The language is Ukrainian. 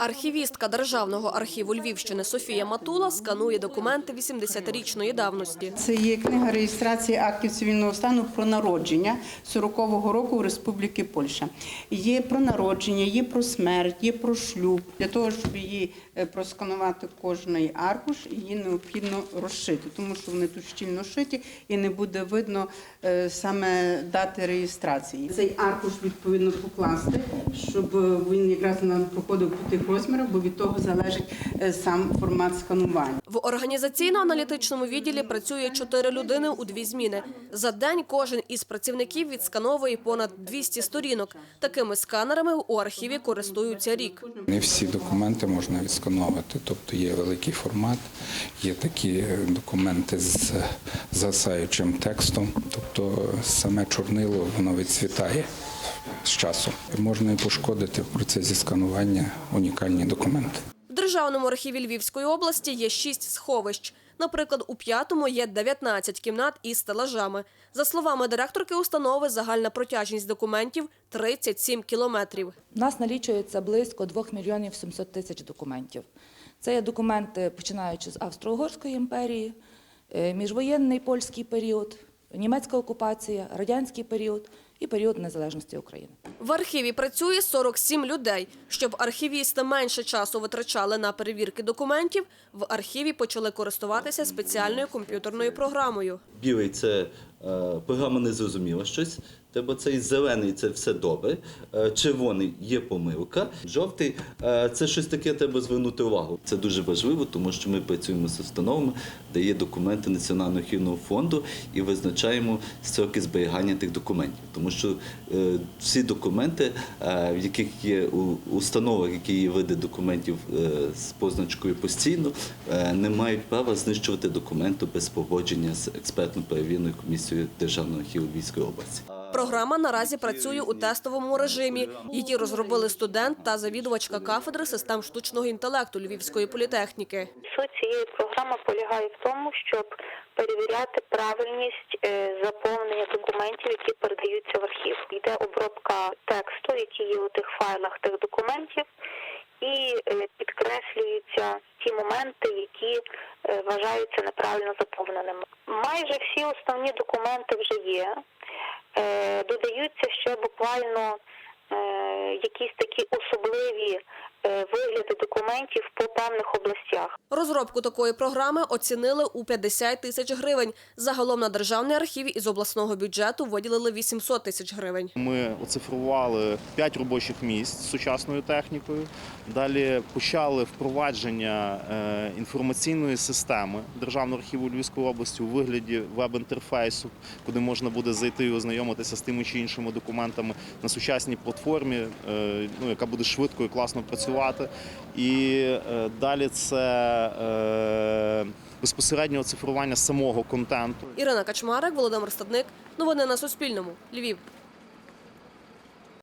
Архівістка Державного архіву Львівщини Софія Матула сканує документи 80-річної давності. Це є книга реєстрації актів цивільного стану про народження 40-го року в Республіки Польща. Є про народження, є про смерть, є про шлюб. Для того, щоб її е, просканувати кожний аркуш, її необхідно розшити, тому що вони тут щільно шиті і не буде видно е, саме дати реєстрації. Цей аркуш відповідно покласти, щоб е, він якраз нам проходив по тих розмірах, бо від того залежить е, сам формат сканування. В організаційно-аналітичному відділі працює чотири людини у дві зміни. За день кожен із працівників відскановує понад 200 сторінок. Такими сканерами у архіві користуються рік. Не всі документи можна відсканувати, тобто є великий формат, є такі документи з засаючим текстом, тобто саме чорнило воно відцвітає з часом. Можна і пошкодити в процесі сканування унікальні документи. В Державному архіві Львівської області є шість сховищ. Наприклад, у п'ятому є 19 кімнат із стелажами. За словами директорки установи, загальна протяжність документів 37 кілометрів. У нас налічується близько 2 мільйонів 700 тисяч документів. Це є документи, починаючи з Австро-Угорської імперії, е, міжвоєнний польський період, німецька окупація, радянський період і період незалежності України. В архіві працює 47 людей. Щоб архівісти менше часу витрачали на перевірки документів, в архіві почали користуватися спеціальною комп'ютерною програмою. Білий це е, програма не зрозуміла щось. Треба цей зелений це все добре. е, Червоний є помилка. Жовтий е, це щось таке, треба звернути увагу. Це дуже важливо, тому що ми працюємо з установами, де є документи Національного архівного фонду і визначаємо строки зберігання тих документів. Тому що е, всі документи, е, в яких є у установах, які є види документів е, з позначкою постійно, е, не мають права знищувати документи без погодження з експертно-перевірною комісією Державного архіву Львівської області. Програма наразі працює у тестовому режимі. Її розробили студент та завідувачка кафедри систем штучного інтелекту Львівської політехніки. Суть цієї програми полягає в тому, щоб перевіряти правильність е, заповнення документів, які передаються в архів. Йде обробка тексту, який є у тих файлах тих документів, і е, підкреслюються ті моменти, які е, вважаються неправильно заповненими. Майже всі основні документи вже є. Е, Додаються ще буквально якісь такі особливі е, вигляди документів по певних областях. Розробку такої програми оцінили у 50 тисяч гривень. Загалом на державний архів із обласного бюджету виділили 800 тисяч гривень. Ми оцифрували 5 робочих місць з сучасною технікою. Далі почали впровадження е, інформаційної системи Державного архіву Львівської області у вигляді веб-інтерфейсу, куди можна буде зайти і ознайомитися з тими чи іншими документами на сучасній платформі, е, ну, яка буде швидко і класно працювати. І е, далі це безпосереднього цифрування самого контенту. Ірина Качмарик, Володимир Стадник. Новини на Суспільному. Львів.